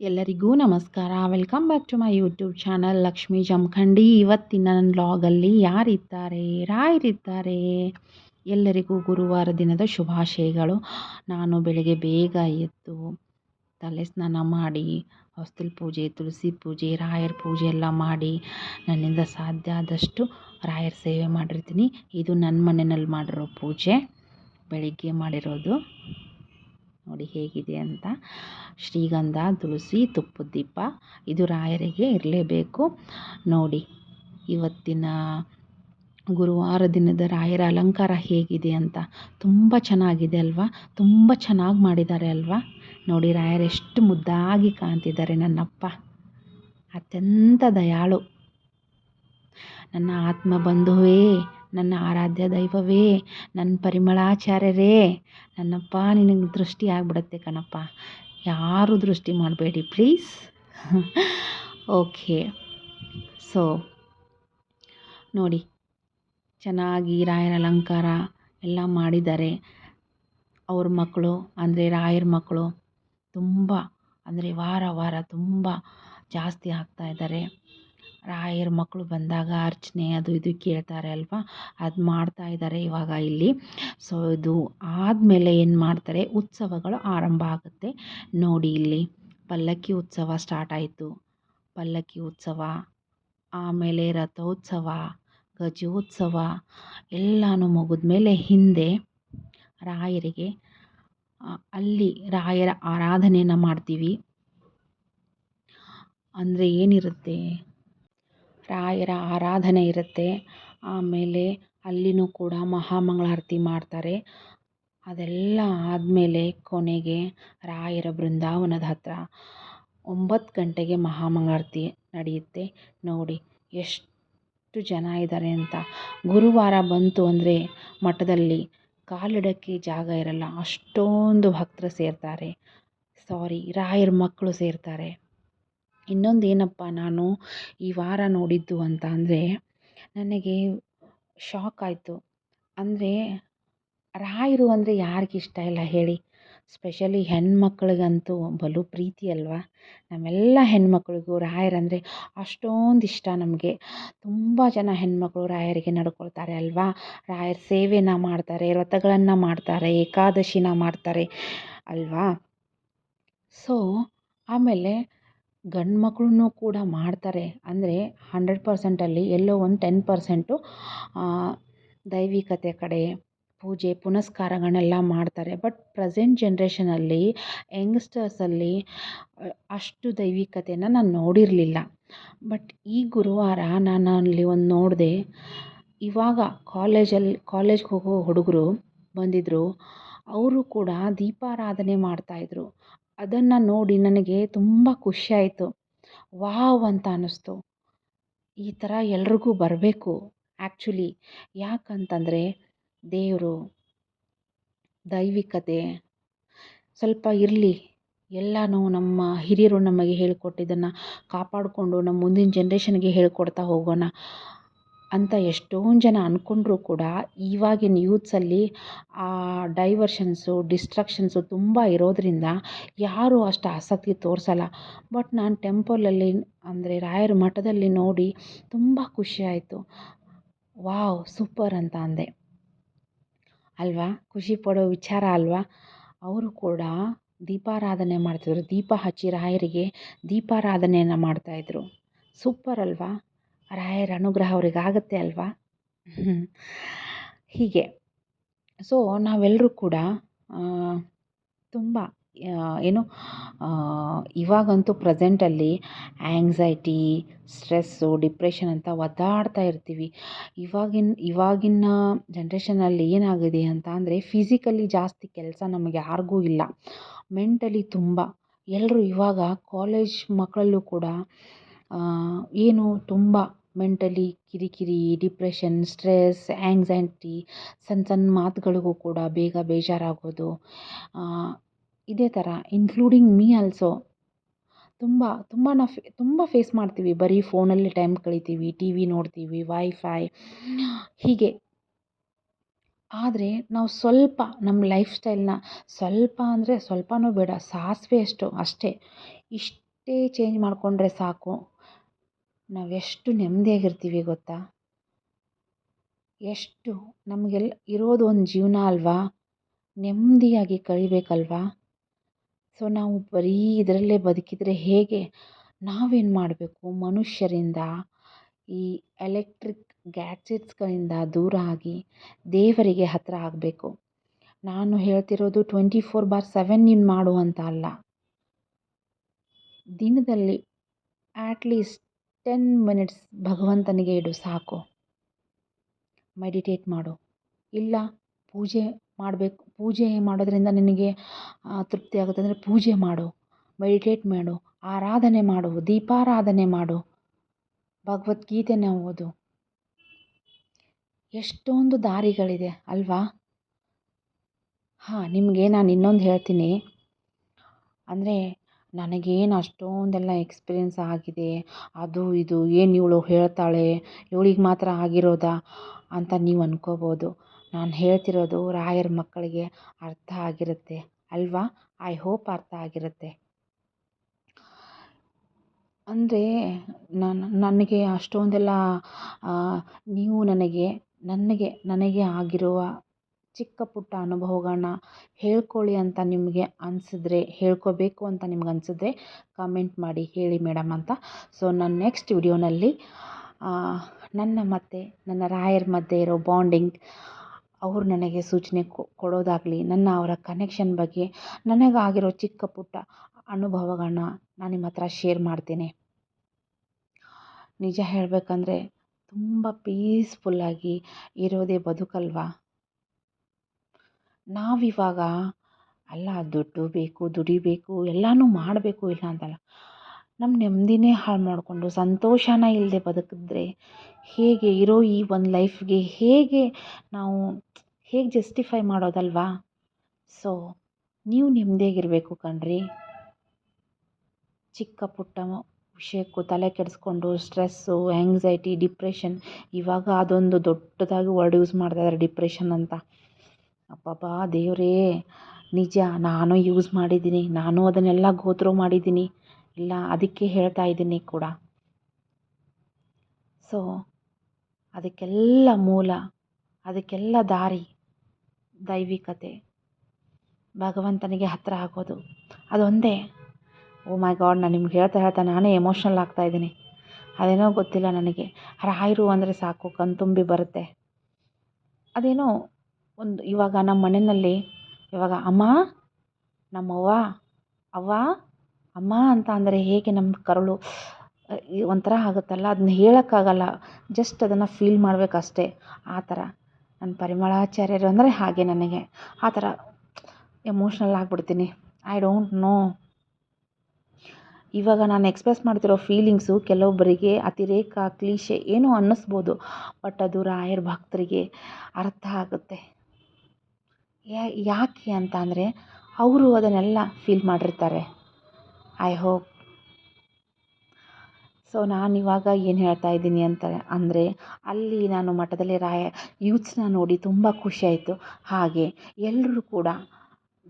ಎಲ್ಲರಿಗೂ ನಮಸ್ಕಾರ. Welcome back to my YouTube channel Lakshmi Jamakhandi ಇವತ್ತಿನ ನನ್ನ ವ್ಲಾಗಲ್ಲಿ ಯಾರಿದ್ದಾರೆ? ರಾಯರಿದ್ದಾರೆ ಎಲ್ಲರಿಗೂ ಗುರುವಾರ ದಿನದ ಶುಭಾಶಯಗಳು. ನಾನು ಬೆಳಗ್ಗೆ ಬೇಗ ಎದ್ದು ತಲೆ ಸ್ನಾನ ಮಾಡಿ ಹೊಸ್ತಿಲ್ ಪೂಜೆ, ತುಳಸಿ ಪೂಜೆ, ರಾಯರ ಪೂಜೆ ಎಲ್ಲ ಮಾಡಿ, ನನ್ನಿಂದ ಸಾಧ್ಯ ಆದಷ್ಟು ರಾಯರ ಸೇವೆ ಮಾಡಿರ್ತೀನಿ. ಇದು ನನ್ನ ಮನೆಯಲ್ಲಿ ಮಾಡಿರೋ ಪೂಜೆ. ಬೆಳಿಗ್ಗೆ ಮಾಡಿರೋದು. ನೋಡಿ ಹೇಗಿದೆ ಅಂತ. ಶ್ರೀಗಂಧ, ತುಳಸಿ ತುಪ್ಪದ ದೀಪ ಇದು ರಾಯರಿಗೆ ಇರಲೇಬೇಕು. ನೋಡಿ ಇವತ್ತಿನ ಗುರುವಾರ ದಿನದ ರಾಯರ ಅಲಂಕಾರ ಹೇಗಿದೆ ಅಂತ. ತುಂಬ ಚೆನ್ನಾಗಿದೆ ಅಲ್ವಾ? ತುಂಬ ಚೆನ್ನಾಗಿ ಮಾಡಿದ್ದಾರೆ ಅಲ್ವಾ? ನೋಡಿ ರಾಯರು ಎಷ್ಟು ಮುದ್ದಾಗಿ ಕಾಣ್ತಿದ್ದಾರೆ ನನ್ನಪ್ಪ. ಅತ್ಯಂತ ದಯಾಳು. ನನ್ನ ಆತ್ಮ ಬಂಧುವೇ ನನ್ನ ಆರಾಧ್ಯ ದೈವವೇ, ನನ್ನ ಪರಿಮಳಾಚಾರ್ಯರೇ, ನನ್ನಪ್ಪ ನಿನಗೆ ದೃಷ್ಟಿ ಆಗಿಬಿಡುತ್ತೆ ಕಣಪ್ಪ. ಯಾರು ದೃಷ್ಟಿ ಮಾಡಬೇಡಿ ಪ್ಲೀಸ್ ಓಕೆ ಸೊ ನೋಡಿ, ಚೆನ್ನಾಗಿ ರಾಯರ ಅಲಂಕಾರ ಎಲ್ಲ ಮಾಡಿದ್ದಾರೆ. ಅವ್ರ ಮಕ್ಕಳು, ಅಂದರೆ ರಾಯರ ಮಕ್ಕಳು, ತುಂಬ, ಅಂದರೆ ವಾರ ವಾರ ತುಂಬ ಜಾಸ್ತಿ ಆಗ್ತಾಯಿದ್ದಾರೆ ರಾಯರ ಮಕ್ಕಳು ಬಂದಾಗ ಅರ್ಚನೆ ಅದು ಇದು ಕೇಳ್ತಾರೆ ಅಲ್ವಾ? ಅದು ಮಾಡ್ತಾ ಇದ್ದಾರೆ ಇವಾಗ ಇಲ್ಲಿ. ಸೊ ಇದು ಆದಮೇಲೆ ಏನು ಮಾಡ್ತಾರೆ? ಉತ್ಸವಗಳು ಆರಂಭ ಆಗುತ್ತೆ. ನೋಡಿ ಇಲ್ಲಿ, ಪಲ್ಲಕ್ಕಿ ಉತ್ಸವ ಸ್ಟಾರ್ಟ್ ಆಯಿತು. ಪಲ್ಲಕ್ಕಿ ಉತ್ಸವ, ಆಮೇಲೆ ರಥೋತ್ಸವ ಗಜೋತ್ಸವ ಎಲ್ಲನೂ ಮುಗಿದ್ಮೇಲೆ ಹಿಂದೆ ರಾಯರಿಗೆ ಅಲ್ಲಿ ರಾಯರ ಆರಾಧನೆಯನ್ನು ಮಾಡ್ತೀವಿ. ಅಂದರೆ ಏನಿರುತ್ತೆ? ರಾಯರ ಆರಾಧನೆ ಇರುತ್ತೆ. ಆಮೇಲೆ ಅಲ್ಲಿನೂ ಕೂಡ ಮಹಾಮಂಗಳಾರತಿ ಮಾಡ್ತಾರೆ. ಅದೆಲ್ಲ ಆದಮೇಲೆ ಕೊನೆಗೆ ರಾಯರ ಬೃಂದಾವನದ ಹತ್ತಿರ ಒಂಬತ್ತು ಗಂಟೆಗೆ ಮಹಾಮಂಗಳಾರತಿ ನಡೆಯುತ್ತೆ. ನೋಡಿ, ಎಷ್ಟು ಜನ ಇದ್ದಾರೆ ಅಂತ. ಗುರುವಾರ ಬಂತು ಅಂದರೆ ಮಠದಲ್ಲಿ ಕಾಲಿಡೋಕ್ಕೆ ಜಾಗ ಇರಲ್ಲ. ಅಷ್ಟೊಂದು ಭಕ್ತರು ಸೇರ್ತಾರೆ. ಸಾರಿ ರಾಯರ ಮಕ್ಕಳು ಸೇರ್ತಾರೆ. ಇನ್ನೊಂದು ಏನಪ್ಪ ನಾನು ಈ ವಾರ ನೋಡಿದ್ದು ಅಂತ ಅಂದರೆ ನನಗೆ ಶಾಕ್ ಆಯಿತು. ಅಂದರೆ ರಾಯರು ಅಂದರೆ ಯಾರಿಗೆ ಇಷ್ಟ ಇಲ್ಲ ಹೇಳಿ. ಸ್ಪೆಷಲಿ ಹೆಣ್ಮಕ್ಳಿಗಂತೂ ಬಲು ಪ್ರೀತಿ ಅಲ್ವಾ? ನಮ್ಮೆಲ್ಲ ಹೆಣ್ಮಕ್ಳಿಗೂ ರಾಯರಂದರೆ ಅಷ್ಟೊಂದು ಇಷ್ಟ ನಮಗೆ. ತುಂಬ ಜನ ಹೆಣ್ಮಕ್ಳು ರಾಯರಿಗೆ ನಡ್ಕೊಳ್ತಾರೆ ಅಲ್ವಾ? ರಾಯರ ಸೇವೆನ ಮಾಡ್ತಾರೆ, ವ್ರತಗಳನ್ನು ಮಾಡ್ತಾರೆ, ಏಕಾದಶಿನ ಮಾಡ್ತಾರೆ ಅಲ್ವಾ? ಸೊ ಆಮೇಲೆ ಗಂಡು ಮಕ್ಕಳೂ ಕೂಡ ಮಾಡ್ತಾರೆ. ಅಂದರೆ ಹಂಡ್ರೆಡ್ ಪರ್ಸೆಂಟಲ್ಲಿ ಎಲ್ಲೋ ಒಂದು ಟೆನ್ ಪರ್ಸೆಂಟು ದೈವಿಕತೆ ಕಡೆ ಪೂಜೆ ಪುನಸ್ಕಾರಗಳನ್ನೆಲ್ಲ ಮಾಡ್ತಾರೆ. ಬಟ್ ಪ್ರೆಸೆಂಟ್ ಜನ್ರೇಷನಲ್ಲಿ ಯಂಗ್ಸ್ಟರ್ಸಲ್ಲಿ ಅಷ್ಟು ದೈವಿಕತೆನ ನಾನು ನೋಡಿರಲಿಲ್ಲ. ಬಟ್ ಈ ಗುರುವಾರ ನಾನು ಅಲ್ಲಿ ಒಂದು ನೋಡಿದೆ, ಇವಾಗ ಕಾಲೇಜಲ್ಲಿ ಕಾಲೇಜ್ಗೆ ಹೋಗೋ ಹುಡುಗರು ಬಂದಿದ್ದರು ಅವರು ಕೂಡ ದೀಪಾರಾಧನೆ ಮಾಡ್ತಾಯಿದ್ರು ಅದನ್ನು ನೋಡಿ ನನಗೆ ತುಂಬ ಖುಷಿಯಾಯಿತು ವಾವ್ ಅಂತ ಅನ್ನಿಸ್ತು. ಈ ಥರ ಎಲ್ರಿಗೂ ಬರಬೇಕು ಆ್ಯಕ್ಚುಲಿ ಯಾಕಂತಂದರೆ ದೇವರು, ದೈವಿಕತೆ, ಸ್ವಲ್ಪ ಇರಲಿ. ಎಲ್ಲನೂ ನಮ್ಮ ಹಿರಿಯರು ನಮಗೆ ಹೇಳಿಕೊಟ್ಟಿದ್ದನ್ನು ಕಾಪಾಡಿಕೊಂಡು ನಮ್ಮ ಮುಂದಿನ ಜನ್ರೇಷನ್ಗೆ ಹೇಳ್ಕೊಡ್ತಾ ಹೋಗೋಣ. ಅಂತ ಎಷ್ಟೊಂದು ಜನ ಅಂದ್ಕೊಂಡ್ರೂ ಕೂಡ ಇವಾಗಿನ ಯೂತ್ಸಲ್ಲಿ ಆ ಡೈವರ್ಷನ್ಸು ಡಿಸ್ಟ್ರಾಕ್ಷನ್ಸು ತುಂಬ ಇರೋದರಿಂದ ಯಾರೂ ಅಷ್ಟು ಆಸಕ್ತಿ ತೋರಿಸಲ್ಲ. ಬಟ್ ನಾನು ಟೆಂಪಲಲ್ಲಿ ಅಂದರೆ ರಾಯರ ಮಠದಲ್ಲಿ ನೋಡಿ ತುಂಬ ಖುಷಿಯಾಯಿತು ವಾವ್ ಸೂಪರ್ ಅಂತ ಅಂದೆ. ಅಲ್ವಾ? ಖುಷಿ ಪಡೋ ವಿಚಾರ ಅಲ್ವಾ? ಅವರು ಕೂಡ ದೀಪಾರಾಧನೆ ಮಾಡ್ತಿದ್ರು. ದೀಪ ಹಚ್ಚಿ ರಾಯರಿಗೆ ದೀಪಾರಾಧನೆಯನ್ನು ಮಾಡ್ತಾಯಿದ್ರು ಸೂಪರ್ ಅಲ್ವಾ? ರಾಯರ ಅನುಗ್ರಹ ಅವ್ರಿಗೆ ಆಗುತ್ತೆ ಅಲ್ವಾ? ಹೀಗೆ. ಸೊ ನಾವೆಲ್ಲರೂ ಕೂಡ ತುಂಬ ಏನು ಇವಾಗಂತೂ ಪ್ರೆಸೆಂಟಲ್ಲಿ ಆ್ಯಂಗ್ಸೈಟಿ ಸ್ಟ್ರೆಸ್ಸು, ಡಿಪ್ರೆಷನ್ ಅಂತ ಒದ್ದಾಡ್ತಾ ಇರ್ತೀವಿ. ಇವಾಗಿನ ಇವಾಗಿನ ಜನ್ರೇಷನಲ್ಲಿ ಏನಾಗಿದೆ ಅಂತ ಅಂದರೆ, ಫಿಸಿಕಲಿ ಜಾಸ್ತಿ ಕೆಲಸ ನಮಗೆ ಯಾರಿಗೂ ಇಲ್ಲ. ಮೆಂಟಲಿ ತುಂಬ. ಎಲ್ಲರೂ ಇವಾಗ ಕಾಲೇಜ್ ಮಕ್ಕಳಲ್ಲೂ ಕೂಡ ಏನು ತುಂಬ ಮೆಂಟಲಿ ಕಿರಿಕಿರಿ, ಡಿಪ್ರೆಷನ್, ಸ್ಟ್ರೆಸ್ ಆ್ಯಂಗ್ಸೈಟಿ ಸಣ್ಣ ಸಣ್ಣ ಮಾತುಗಳಿಗೂ ಕೂಡ ಬೇಗ ಬೇಜಾರಾಗೋದು. ಇದೇ ಥರ ಇನ್ಕ್ಲೂಡಿಂಗ್ ಮೀ ಆಲ್ಸೋ ತುಂಬ ತುಂಬ ನಾವು ಫೇ, ತುಂಬ ಫೇಸ್ ಮಾಡ್ತೀವಿ. ಬರೀ ಫೋನಲ್ಲಿ ಟೈಮ್ ಕಳಿತೀವಿ ಟಿ ವಿ ನೋಡ್ತೀವಿ ವೈಫೈ ಹೀಗೆ. ಆದರೆ ನಾವು ಸ್ವಲ್ಪ ನಮ್ಮ ಲೈಫ್ ಸ್ಟೈಲ್ನ ಸ್ವಲ್ಪ ಅಂದರೆ ಸ್ವಲ್ಪನೂ ಬೇಡ, ಸಾಸಿವೆ ಅಷ್ಟು, ಅಷ್ಟೇ. ಇಷ್ಟೇ ಚೇಂಜ್ ಮಾಡಿಕೊಂಡ್ರೆ ಸಾಕು. ನಾವೆಷ್ಟು ನೆಮ್ಮದಿಯಾಗಿರ್ತೀವಿ ಗೊತ್ತಾ? ಎಷ್ಟು ನಮಗೆಲ್ಲ ಇರೋದು ಒಂದು ಜೀವನ ಅಲ್ವಾ? ನೆಮ್ಮದಿಯಾಗಿ ಕಳಿಬೇಕಲ್ವಾ? ಸೊ ನಾವು ಬರೀ ಇದರಲ್ಲೇ ಬದುಕಿದರೆ ಹೇಗೆ? ನಾವೇನು ಮಾಡಬೇಕು ಮನುಷ್ಯರಿಂದ? ಈ ಎಲೆಕ್ಟ್ರಿಕ್ ಗ್ಯಾಜೆಟ್ಸ್ಗಳಿಂದ ದೂರ ಆಗಿ ದೇವರಿಗೆ ಹತ್ತಿರ ಆಗಬೇಕು. ನಾನು ಹೇಳ್ತಿರೋದು ಟ್ವೆಂಟಿ ಫೋರ್ ಬಾರ್ ಸೆವೆನ್ ನೀನು ಮಾಡು ಅಂತ ಅಲ್ಲ. ದಿನದಲ್ಲಿ ಆಟ್ಲೀಸ್ಟ್ ಟೆನ್ ಮಿನಿಟ್ಸ್ ಭಗವಂತನಿಗೆ ಇಡು, ಸಾಕು. ಮೆಡಿಟೇಟ್ ಮಾಡು. ಇಲ್ಲ, ಪೂಜೆ ಮಾಡಬೇಕು, ಪೂಜೆ ಮಾಡೋದರಿಂದ ನಿನಗೆ ತೃಪ್ತಿ ಆಗುತ್ತೆ ಅಂದರೆ ಪೂಜೆ ಮಾಡು. ಮೆಡಿಟೇಟ್ ಮಾಡು. ಆರಾಧನೆ ಮಾಡು. ದೀಪಾರಾಧನೆ ಮಾಡು. ಭಗವದ್ಗೀತೆನ ಓದು. ಎಷ್ಟೊಂದು ದಾರಿಗಳಿದೆ, ಅಲ್ವಾ? ಹಾಂ, ನಿಮಗೆ ನಾನು ಇನ್ನೊಂದು ಹೇಳ್ತೀನಿ. ಅಂದರೆ ನನಗೇನು ಅಷ್ಟೊಂದೆಲ್ಲ ಎಕ್ಸ್ಪೀರಿಯೆನ್ಸ್ ಆಗಿದೆ, ಅದು ಇದು, ಏನು ಇವಳು ಹೇಳ್ತಾಳೆ, ಇವಳಿಗೆ ಮಾತ್ರ ಆಗಿರೋದಾ ಅಂತ ನೀವು ಅಂದ್ಕೋಬೋದು ನಾನು ಹೇಳ್ತಿರೋದು ರಾಯರ ಮಕ್ಕಳಿಗೆ ಅರ್ಥ ಆಗಿರುತ್ತೆ, ಅಲ್ವಾ? ಐ ಹೋಪ್ ಅರ್ಥ ಆಗಿರುತ್ತೆ. ಅಂದರೆ ನಾನು, ನನಗೆ ಅಷ್ಟೊಂದೆಲ್ಲ ನೀವು ನನಗೆ ನನಗೆ ನನಗೆ ಆಗಿರುವ ಚಿಕ್ಕ ಪುಟ್ಟ ಅನುಭವಗಳನ್ನ ಹೇಳ್ಕೊಳ್ಳಿ ಅಂತ ನಿಮಗೆ ಅನಿಸಿದ್ರೆ, ಹೇಳ್ಕೋಬೇಕು ಅಂತ ನಿಮ್ಗೆ ಅನಿಸಿದ್ರೆ ಕಮೆಂಟ್ ಮಾಡಿ ಹೇಳಿ ಮೇಡಮ್ ಅಂತ. ಸೊ ನಾನು ನೆಕ್ಸ್ಟ್ ವಿಡಿಯೋನಲ್ಲಿ ನನ್ನ ಮತ್ತು, ನನ್ನ ರಾಯರ ಮಧ್ಯೆ ಇರೋ ಬಾಂಡಿಂಗ್ ಅವರು ನನಗೆ ಸೂಚನೆ ಕೊಡೋದಾಗಲಿ, ನನ್ನ ಅವರ ಕನೆಕ್ಷನ್ ಬಗ್ಗೆ ನನಗಾಗಿರೋ ಚಿಕ್ಕ ಪುಟ್ಟ ಅನುಭವಗಳನ್ನ ನಾನು ನಿಮ್ಮ ಹತ್ರ ಶೇರ್ ಮಾಡ್ತೀನಿ. ನಿಜ ಹೇಳಬೇಕಂದ್ರೆ ತುಂಬ ಪೀಸ್ಫುಲ್ಲಾಗಿ ಇರೋದೇ ಬದುಕಲ್ವಾ? ನಾವಿವಾಗ ಅಲ್ಲ ದುಡ್ಡು ಬೇಕು ದುಡಿಬೇಕು ಎಲ್ಲನೂ ಮಾಡಬೇಕು ಇಲ್ಲ ಅಂತಲ್ಲ. ನಮ್ಮ ನೆಮ್ಮದಿನೇ ಹಾಳು ಮಾಡಿಕೊಂಡು ಸಂತೋಷನ ಇಲ್ಲದೆ ಬದುಕಿದ್ರೆ ಹೇಗೆ, ಇರೋ ಈ ಒಂದು ಲೈಫ್ಗೆ ಹೇಗೆ ನಾವು ಹೇಗೆ ಜಸ್ಟಿಫೈ ಮಾಡೋದಲ್ವಾ? ಸೊ, ನೀವು ನೆಮ್ಮದಿಯಾಗಿರಬೇಕು ಕಣ್ರಿ. ಚಿಕ್ಕ ಪುಟ್ಟ ವಿಷಯಕ್ಕೂ ತಲೆ ಕೆಡಿಸ್ಕೊಂಡು ಸ್ಟ್ರೆಸ್ಸು ಆ್ಯಂಗ್ಸೈಟಿ ಡಿಪ್ರೆಷನ್ ಇವಾಗ ಅದೊಂದು ದೊಡ್ಡದಾಗಿ ವರ್ಡ್ ಯೂಸ್ ಮಾಡ್ತಾಯಿದ್ದಾರೆ ಡಿಪ್ರೆಷನ್ ಅಂತ. ಅಬ್ಬಬ್ಬಾ, ದೇವರೇ, ನಿಜ ನಾನು ಯೂಸ್ ಮಾಡಿದ್ದೀನಿ, ನಾನು ಅದನ್ನೆಲ್ಲ ಗೋತ್ರೋ ಮಾಡಿದ್ದೀನಿ. ಇಲ್ಲ, ಅದಕ್ಕೆ ಹೇಳ್ತಾ ಇದ್ದೀನಿ ಕೂಡ. ಸೊ ಅದಕ್ಕೆಲ್ಲ ಮೂಲ, ಅದಕ್ಕೆಲ್ಲ ದಾರಿ, ದೈವಿಕತೆ. ಭಗವಂತನಿಗೆ ಹತ್ತಿರ ಆಗೋದು. ಅದೊಂದೇ. ಓ ಮೈ ಗಾಡ್ ನಾನು ನಿಮ್ಗೆ ಹೇಳ್ತಾ ಹೇಳ್ತಾ ನಾನೇ ಎಮೋಷ್ನಲ್ ಆಗ್ತಾಯಿದ್ದೀನಿ ಅದೇನೋ ಗೊತ್ತಿಲ್ಲ ನನಗೆ. ರಾಯರು ಅಂದರೆ ಸಾಕು, ಕಣ್ತುಂಬಿ ಬರುತ್ತೆ. ಅದೇನೋ ಒಂದು ಇವಾಗ ನಮ್ಮ ಮನೆಯಲ್ಲಿ ಇವಾಗ ಅಮ್ಮ, ನಮ್ಮವ್ವ, ಅವ್ವ, ಅಮ್ಮ ಅಂತ ಅಂದರೆ ಹೇಗೆ ನಮ್ಮ ಕರುಳು ಒಂಥರ ಆಗುತ್ತಲ್ಲ? ಅದನ್ನ ಹೇಳೋಕ್ಕಾಗಲ್ಲ. ಜಸ್ಟ್ ಅದನ್ನು ಫೀಲ್ ಮಾಡಬೇಕಷ್ಟೇ. ಆ ಥರ. ನನ್ನ ಪರಿಮಳಾಚಾರ್ಯರು ಅಂದರೆ ಹಾಗೆ ನನಗೆ. ಆ ಥರ ಎಮೋಷ್ನಲ್ ಆಗಿಬಿಡ್ತೀನಿ. ಐ ಡೋಂಟ್ ನೋ ಇವಾಗ ನಾನು ಎಕ್ಸ್ಪ್ರೆಸ್ ಮಾಡ್ತಿರೋ ಫೀಲಿಂಗ್ಸು ಕೆಲವೊಬ್ಬರಿಗೆ ಅತಿರೇಕ, ಕ್ಲೀಶೆ ಏನೋ ಅನ್ನಿಸ್ಬೋದು. ಬಟ್ ಅದು ರಾಯರ ಭಕ್ತರಿಗೆ ಅರ್ಥ ಆಗುತ್ತೆ. ಯಾಕೆ ಅಂತ ಅಂದರೆ ಅವರು ಅದನ್ನೆಲ್ಲ ಫೀಲ್ ಮಾಡಿರ್ತಾರೆ. ಐ ಹೋಪ್ ಸೊ ಇವಾಗ ಏನು ಹೇಳ್ತಾ ಇದ್ದೀನಿ ಅಂತ ಅಂದರೆ ಅಲ್ಲಿ ನಾನು ಮಠದಲ್ಲಿ ರಾಯ ಯೂತ್ಸ್ನ ನೋಡಿ ತುಂಬ ಖುಷಿಯಾಯಿತು ಹಾಗೆ ಎಲ್ಲರೂ ಕೂಡ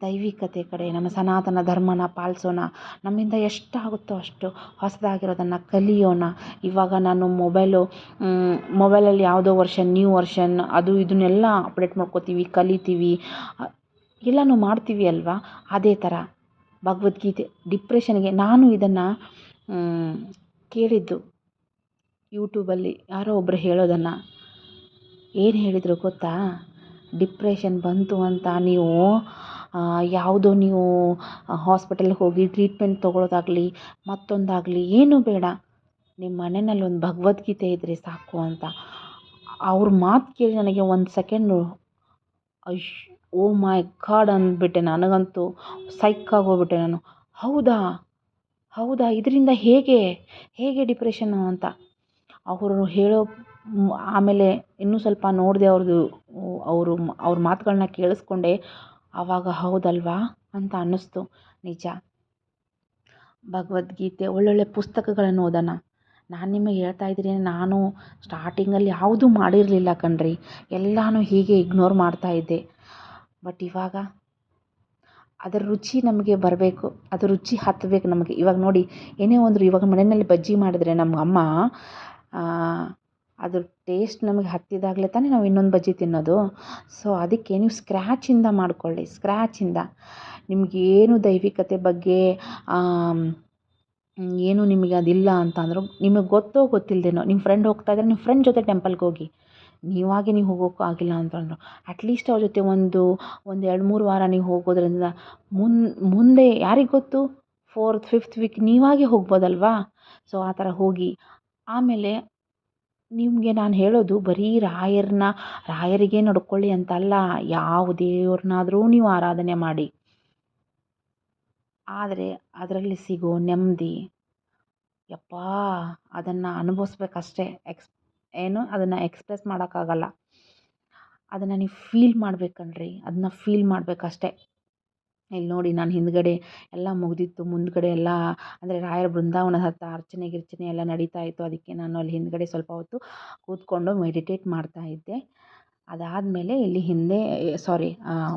ದೈವಿಕತೆ ಕಡೆ, ನಮ್ಮ ಸನಾತನ ಧರ್ಮನ ಪಾಲಿಸೋಣ, ನಮ್ಮಿಂದ ಎಷ್ಟಾಗುತ್ತೋ ಅಷ್ಟು ಹೊಸದಾಗಿರೋದನ್ನು ಕಲಿಯೋಣ. ಇವಾಗ ನಾನು ಮೊಬೈಲು ಮೊಬೈಲಲ್ಲಿ ಯಾವುದೋ ವರ್ಷನ್, ನ್ಯೂ ವರ್ಷನ್, ಅದು ಇದನ್ನೆಲ್ಲ ಅಪ್ಡೇಟ್ ಮಾಡ್ಕೋತೀವಿ, ಕಲಿತೀವಿ. ಎಲ್ಲನೂ ಮಾಡ್ತೀವಿ ಅಲ್ವಾ? ಅದೇ ಥರ ಭಗವದ್ಗೀತೆ, ಡಿಪ್ರೆಷನ್ಗೆ ನಾನು ಇದನ್ನು ಕೇಳಿದ್ದು. ಯೂಟ್ಯೂಬಲ್ಲಿ ಯಾರೋ ಒಬ್ಬರು ಹೇಳೋದನ್ನು. ಏನು ಹೇಳಿದರು ಗೊತ್ತಾ? ಡಿಪ್ರೆಷನ್ ಬಂತು ಅಂತ ನೀವು ಯಾವುದೋ ನೀವು ಹಾಸ್ಪಿಟಲ್ಗೆ ಹೋಗಿ ಟ್ರೀಟ್ಮೆಂಟ್ ತೊಗೊಳ್ಳೋದಾಗಲಿ ಮತ್ತೊಂದಾಗಲಿ, ಏನೂ ಬೇಡ. ನಿಮ್ಮ ಮನೆಯಲ್ಲಿ ಒಂದು ಭಗವದ್ಗೀತೆ ಇದ್ದರೆ ಸಾಕು ಅಂತ. ಅವ್ರ ಮಾತು ಕೇಳಿ ನನಗೆ ಒಂದು ಸೆಕೆಂಡು ಅಯ್ಯ್ ಓ ಮೈ ಗಾಡ್ ಅಂದ್ಬಿಟ್ಟೆ ನನಗಂತೂ. ಸೈಕ್ ಆಗೋಗ್ಬಿಟ್ಟೆ ನಾನು. ಹೌದಾ? ಹೌದಾ? ಇದರಿಂದ ಹೇಗೆ? ಹೇಗೆ ಡಿಪ್ರೆಷನ್ನು ಅಂತ. ಅವರು ಹೇಳೋ, ಆಮೇಲೆ ಇನ್ನೂ ಸ್ವಲ್ಪ ನೋಡಿದೆ ಅವ್ರದ್ದು ಅವರು ಅವ್ರ ಮಾತುಗಳನ್ನ ಕೇಳಿಸ್ಕೊಂಡೆ. ಆವಾಗ ಹೌದಲ್ವಾ? ಅಂತ ಅನ್ನಿಸ್ತು. ನಿಜ. ಭಗವದ್ಗೀತೆ ಒಳ್ಳೊಳ್ಳೆ ಪುಸ್ತಕಗಳನ್ನು ಓದೋಣ. ನಾನು ನಿಮಗೆ ಹೇಳ್ತಾ ಇದ್ದೀನಿ, ನಾನು ಸ್ಟಾರ್ಟಿಂಗಲ್ಲಿ ಯಾವುದೂ ಮಾಡಿರಲಿಲ್ಲ ಕಣ್ರಿ. ಎಲ್ಲನೂ ಹೀಗೆ ಇಗ್ನೋರ್ ಮಾಡ್ತಾ ಇದ್ದೆ. ಬಟ್ ಇವಾಗ ಅದರ ರುಚಿ ನಮಗೆ ಬರಬೇಕು. ಅದರ ರುಚಿ ಹತ್ತಬೇಕು ನಮಗೆ. ಇವಾಗ ನೋಡಿ, ಏನೇ ಒಂದು ಇವಾಗ ಮನೆಯಲ್ಲಿ ಬಜ್ಜಿ ಮಾಡಿದ್ರೆ ನಮ್ಮ ಅಮ್ಮ ಅದ್ರ ಟೇಸ್ಟ್ ನಮಗೆ ಹತ್ತಿದಾಗಲೇ ತಾನೇ ನಾವು ಇನ್ನೊಂದು ಬಜ್ಜಿ ತಿನ್ನೋದು. ಸೊ ಅದಕ್ಕೆ ನೀವು ಸ್ಕ್ರ್ಯಾಚಿಂದ ಮಾಡಿಕೊಳ್ಳಿ ಸ್ಕ್ರ್ಯಾಚಿಂದ ನಿಮಗೇನು ದೈವಿಕತೆ ಬಗ್ಗೆ ಏನು ನಿಮಗೆ ಅದಿಲ್ಲ ಅಂತ ಅಂದರೂ ನಿಮಗೆ ಗೊತ್ತೋ ಗೊತ್ತಿಲ್ಲದೇನೋ ನಿಮ್ಮ ಫ್ರೆಂಡ್ ಹೋಗ್ತಾ ಇದ್ದರೆ ನಿಮ್ಮ ಫ್ರೆಂಡ್ ಜೊತೆ ಟೆಂಪಲ್ಗೆ ಹೋಗಿ, ನೀವಾಗೆ ನೀವು ಹೋಗೋಕ್ಕೂ ಆಗಿಲ್ಲ ಅಂತಂದ್ರು. ಅಟ್ಲೀಸ್ಟ್ ಅವ್ರ ಜೊತೆ ಒಂದು ಒಂದು ಎರಡು ಮೂರು ವಾರ ನೀವು ಹೋಗೋದ್ರಿಂದ ಮುನ್, ಮುಂದೆ ಯಾರಿಗೆ ಗೊತ್ತು? ಫೋರ್ತ್ ಫಿಫ್ತ್ ವೀಕ್ ನೀವಾಗೆ ಹೋಗ್ಬೋದಲ್ವಾ? ಸೊ ಆ ಥರ ಹೋಗಿ, ಆಮೇಲೆ ನಿಮಗೆ ನಾನು ಹೇಳೋದು ಬರೀ ರಾಯರನ್ನ ರಾಯರಿಗೆ ನಡ್ಕೊಳ್ಳಿ ಅಂತಲ್ಲ, ಯಾವ ದೇವ್ರನ್ನಾದರೂ ನೀವು ಆರಾಧನೆ ಮಾಡಿ. ಆದರೆ ಅದರಲ್ಲಿ ಸಿಗೋ ನೆಮ್ಮದಿ, ಯಪ್ಪಾ, ಅದನ್ನು ಅನುಭವಿಸ್ಬೇಕಷ್ಟೇ. ಎಕ್ಸ್, ಏನು, ಅದನ್ನು ಎಕ್ಸ್ಪ್ರೆಸ್ ಮಾಡೋಕ್ಕಾಗಲ್ಲ. ಅದನ್ನು ನೀವು ಫೀಲ್ ಮಾಡ್ಬೇಕಣ್ರಿ ಅದನ್ನ ಫೀಲ್ ಮಾಡಬೇಕಷ್ಟೆ. ಇಲ್ಲಿ ನೋಡಿ ನಾನು ಹಿಂದುಗಡೆ ಎಲ್ಲ ಮುಗಿದಿತ್ತು. ಮುಂದುಗಡೆ ಎಲ್ಲ ಅಂದರೆ ರಾಯರ ಬೃಂದಾವನದ ಹತ್ತ ಅರ್ಚನೆ ಗಿರ್ಚನೆ ಎಲ್ಲ ನಡೀತಾ ಇತ್ತು. ಅದಕ್ಕೆ ನಾನು ಅಲ್ಲಿ ಹಿಂದ್ಗಡೆ ಸ್ವಲ್ಪ ಹೊತ್ತು ಕೂತ್ಕೊಂಡು ಮೆಡಿಟೇಟ್ ಮಾಡ್ತಾ ಇದ್ದೆ. ಅದಾದಮೇಲೆ ಇಲ್ಲಿ ಹಿಂದೆ ಸಾರಿ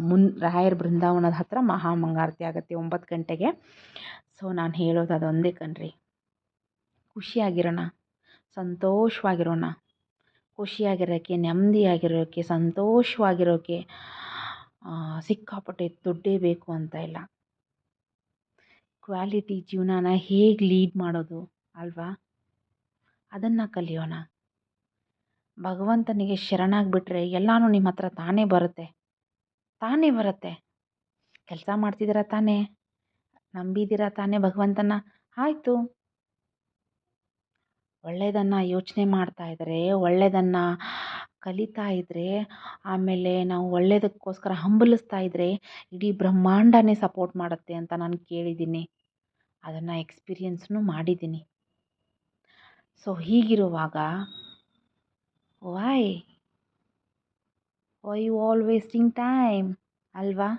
ಮುನ್, ರಾಯರ ಬೃಂದಾವನದ ಹತ್ತಿರ ಮಹಾಮಂಗಾರತಿ ಆಗುತ್ತೆ ಒಂಬತ್ತು ಗಂಟೆಗೆ. ಸೊ ನಾನು ಹೇಳೋದು ಅದೊಂದೇ ಕಣ್ರಿ. ಖುಷಿಯಾಗಿರೋಣ, ಸಂತೋಷವಾಗಿರೋಣ. ಖುಷಿಯಾಗಿರೋಕ್ಕೆ ನೆಮ್ಮದಿಯಾಗಿರೋಕ್ಕೆ ಸಂತೋಷವಾಗಿರೋಕ್ಕೆ ಸಿಕ್ಕಾಪಟ್ಟೆ ದುಡ್ಡೇ ಬೇಕು ಅಂತ ಇಲ್ಲ. ಕ್ವಾಲಿಟಿ ಜೀವನನ ಹೇಗೆ ಲೀಡ್ ಮಾಡೋದು ಅಲ್ವಾ? ಅದನ್ನು ಕಲಿಯೋಣ. ಭಗವಂತನಿಗೆ ಶರಣಾಗಿಬಿಟ್ರೆ ಎಲ್ಲನೂ ನಿಮ್ಮ ಹತ್ರ ತಾನೇ ಬರುತ್ತೆ. ತಾನೇ ಬರುತ್ತೆ. ಕೆಲಸ ಮಾಡ್ತಿದ್ದೀರಾ ತಾನೇ? ನಂಬಿದ್ದೀರಾ ತಾನೇ ಭಗವಂತನ ಆಯಿತು. ಒಳ್ಳೆಯದನ್ನು ಯೋಚನೆ ಮಾಡ್ತಾ ಇದ್ದರೆ ಒಳ್ಳೆಯದನ್ನು ಕಲಿತಾ ಇದ್ದರೆ ಆಮೇಲೆ ನಾವು ಒಳ್ಳೆಯದಕ್ಕೋಸ್ಕರ ಹಂಬಲಿಸ್ತಾ ಇದ್ದರೆ ಇಡೀ ಬ್ರಹ್ಮಾಂಡನೇ ಸಪೋರ್ಟ್ ಮಾಡುತ್ತೆ ಅಂತ ನಾನು ಕೇಳಿದ್ದೀನಿ ಅದನ್ನು ಎಕ್ಸ್ಪೀರಿಯನ್ಸ್ನೂ ಮಾಡಿದ್ದೀನಿ ಸೊ, ಹೀಗಿರುವಾಗ why why you all wasting time ಅಲ್ವಾ?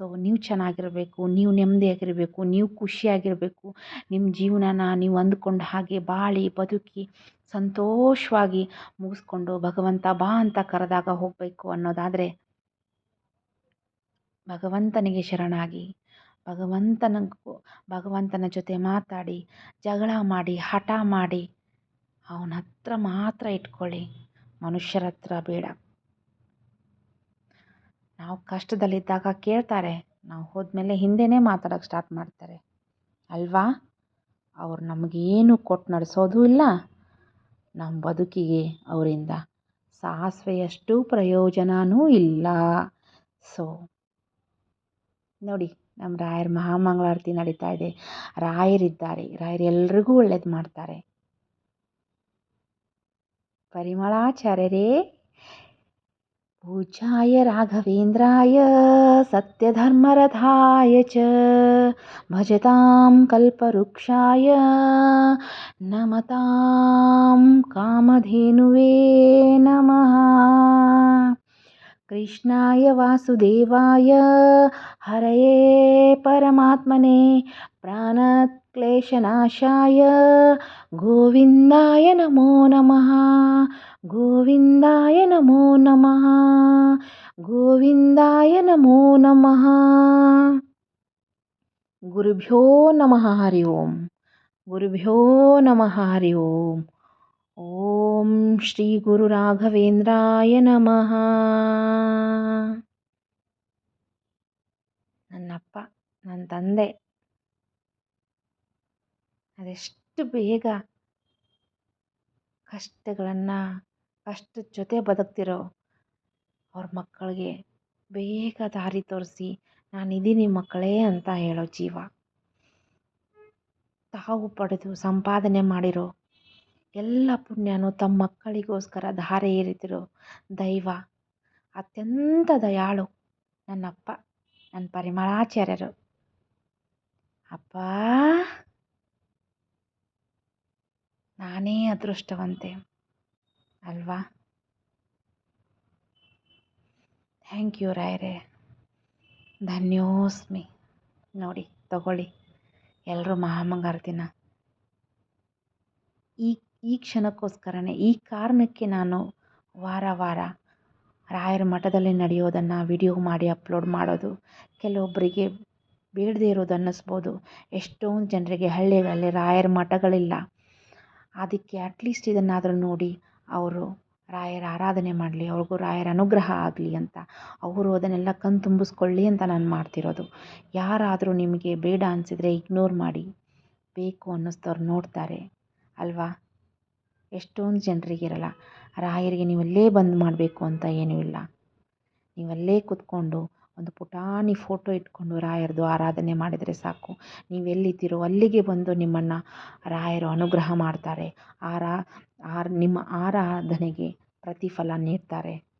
ಸೊ, ನೀವು ಚೆನ್ನಾಗಿರಬೇಕು, ನೀವು ನೆಮ್ಮದಿಯಾಗಿರಬೇಕು ನೀವು ಖುಷಿಯಾಗಿರಬೇಕು ನಿಮ್ಮ ಜೀವನನ ನೀವು ಅಂದ್ಕೊಂಡ ಹಾಗೆ ಬಾಳಿ, ಬದುಕಿ, ಸಂತೋಷವಾಗಿ ಮುಗಿಸ್ಕೊಂಡು ಭಗವಂತ ಬಾ ಅಂತ ಕರೆದಾಗ ಹೋಗಬೇಕು ಅನ್ನೋದಾದರೆ ಭಗವಂತನಿಗೆ ಶರಣಾಗಿ, ಭಗವಂತನ ಭಗವಂತನ ಜೊತೆ ಮಾತಾಡಿ, ಜಗಳ ಮಾಡಿ, ಹಠ ಮಾಡಿ ಅವನ ಹತ್ರ ಮಾತ್ರ ಇಟ್ಕೊಳ್ಳಿ. ಮನುಷ್ಯರ ಹತ್ರ ಬೇಡ. ನಾವು ಕಷ್ಟದಲ್ಲಿದ್ದಾಗ ಕೇಳ್ತಾರೆ, ನಾವು ಹೋದ್ಮೇಲೆ ಹಿಂದೆಯೇ ಮಾತಾಡೋಕ್ಕೆ ಸ್ಟಾರ್ಟ್ ಮಾಡ್ತಾರೆ. ಅಲ್ವಾ? ಅವ್ರು ನಮಗೇನು ಕೊಟ್ಟು ನಡೆಸೋದು ಇಲ್ಲ. ನಮ್ಮ ಬದುಕಿಗೆ ಅವರಿಂದ ಸಾಸಿವೆಯಷ್ಟು ಪ್ರಯೋಜನವೂ ಇಲ್ಲ. ಸೊ ನೋಡಿ ನಮ್ಮ ರಾಯರ ಮಹಾಮಂಗಳಾರತಿ ನಡೀತಾ ಇದೆ. ರಾಯರಿದ್ದಾರೆ. ರಾಯರು ಎಲ್ರಿಗೂ ಒಳ್ಳೇದು ಮಾಡ್ತಾರೆ. ಪರಿಮಳಾಚಾರ್ಯರೇ. पूज्याय राघवेन्द्राय सत्यधर्मरथाय च भजतां कल्पवृक्षाय नमतां कामधेनुवे नमः। कृष्णाय वासुदेवाय हरये परमात्मने प्राणक्लेशनाशाय गोविन्दाय नमो नमः गोविन्दाय नमो नमः गोविन्दाय नमो नमः गुरुभ्यो नमः हरि ओम् गुरुभ्यो नमः हरि ओम् ॐ श्रीगुरुराघवेन्द्राय नमः ನನ್ನಪ್ಪ ನನ್ನ ತಂದೆ ಅದೆಷ್ಟು ಬೇಗ ಕಷ್ಟಗಳನ್ನು ಕಷ್ಟದ ಜೊತೆ ಬದುಕ್ತಿರೋ ಅವ್ರ ಮಕ್ಕಳಿಗೆ ಬೇಗ ದಾರಿ ತೋರಿಸಿ, ನಾನಿದ್ದೀನಿ ಮಕ್ಕಳೇ ಅಂತ ಹೇಳೋ ಜೀವ. ತಾವು ಪಡೆದು ಸಂಪಾದನೆ ಮಾಡಿರೋ ಎಲ್ಲ ಪುಣ್ಯನೂ ತಮ್ಮ ಮಕ್ಕಳಿಗೋಸ್ಕರ ಧಾರೆ ಏರಿತಿರೋ ದೈವ, ಅತ್ಯಂತ ದಯಾಳು ನನ್ನಪ್ಪ ನನ್ನ ಪರಿಮಳಾಚಾರ್ಯರು. ಅಪ್ಪ ನಾನೇ ಅದೃಷ್ಟವಂತೆ. ಅಲ್ವಾ? ಥ್ಯಾಂಕ್ ಯು ರಾಯರೇ. ಧನ್ಯೋಸ್ಮಿ. ನೋಡಿ, ತಗೊಳ್ಳಿ. ಎಲ್ಲರೂ ಮಹಾಮಂಗಾರತಿನ ಈ ಈ ಕ್ಷಣಕ್ಕೋಸ್ಕರನೇ, ಈ ಕಾರಣಕ್ಕೆ ನಾನು ವಾರ ವಾರ ರಾಯರ ಮಠದಲ್ಲಿ ನಡೆಯೋದನ್ನು ವಿಡಿಯೋ ಮಾಡಿ ಅಪ್ಲೋಡ್ ಮಾಡೋದು ಕೆಲವೊಬ್ಬರಿಗೆ ಬೇಡದೇ ಇರೋದು ಅನ್ನಿಸ್ಬೋದು. ಎಷ್ಟೊಂದು ಜನರಿಗೆ ಹಳ್ಳಿಗಳಲ್ಲಿ ರಾಯರ ಮಠಗಳಿಲ್ಲ. ಅದಕ್ಕೆ ಅಟ್ಲೀಸ್ಟ್ ಇದನ್ನಾದರೂ ನೋಡಿ ಅವರು ರಾಯರ ಆರಾಧನೆ ಮಾಡಲಿ, ಅವ್ರಿಗೂ ರಾಯರ ಅನುಗ್ರಹ ಆಗಲಿ ಅಂತ. ಅವರು ಅದನ್ನೆಲ್ಲ ಕಣ್ ತುಂಬಿಸ್ಕೊಳ್ಳಿ ಅಂತ ನಾನು ಮಾಡ್ತಿರೋದು. ಯಾರಾದರೂ ನಿಮಗೆ ಬೇಡ ಅನಿಸಿದರೆ ಇಗ್ನೋರ್ ಮಾಡಿ. ಬೇಕು ಅನ್ನಿಸ್ದವ್ರು ನೋಡ್ತಾರೆ, ಅಲ್ವಾ? ಎಷ್ಟೊಂದು ಜನರಿಗಿರಲ್ಲ ರಾಯರಿಗೆ ನೀವಲ್ಲೇ ಬಂದು ಮಾಡಬೇಕು ಅಂತ ಏನೂ ಇಲ್ಲ. ನೀವಲ್ಲೇ ಕೂತ್ಕೊಂಡು ಒಂದು ಪುಟಾಣಿ ಫೋಟೋ ಇಟ್ಕೊಂಡು ರಾಯರದು ಆರಾಧನೆ ಮಾಡಿದರೆ ಸಾಕು. ನೀವೆಲ್ಲಿದ್ದೀರೋ ಅಲ್ಲಿಗೆ ಬಂದು ನಿಮ್ಮನ್ನು ರಾಯರು ಅನುಗ್ರಹ ಮಾಡ್ತಾರೆ. ಆರಾ, ಆರ್, ನಿಮ್ಮ ಆರಾಧನೆಗೆ ಪ್ರತಿಫಲ ನೀಡ್ತಾರೆ.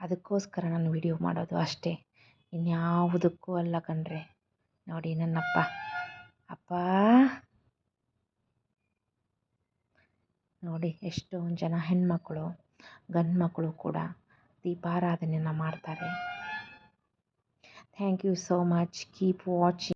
ಅದಕ್ಕೋಸ್ಕರ ನಾನು ವಿಡಿಯೋ ಮಾಡೋದು ಅಷ್ಟೇ. ಇನ್ಯಾವುದಕ್ಕೂ ಅಲ್ಲ ಕಣ್ರೆ. ನೋಡಿ ನನ್ನಪ್ಪ. ಅಪ್ಪ! ನೋಡಿ, ಎಷ್ಟೊಂದು ಜನ ಹೆಣ್ಮಕ್ಕಳು ಗಂಡು ಮಕ್ಕಳು ಕೂಡ ದೀಪಾರಾಧನೆಯನ್ನು ಮಾಡ್ತಾರೆ. Thank you so much keep watching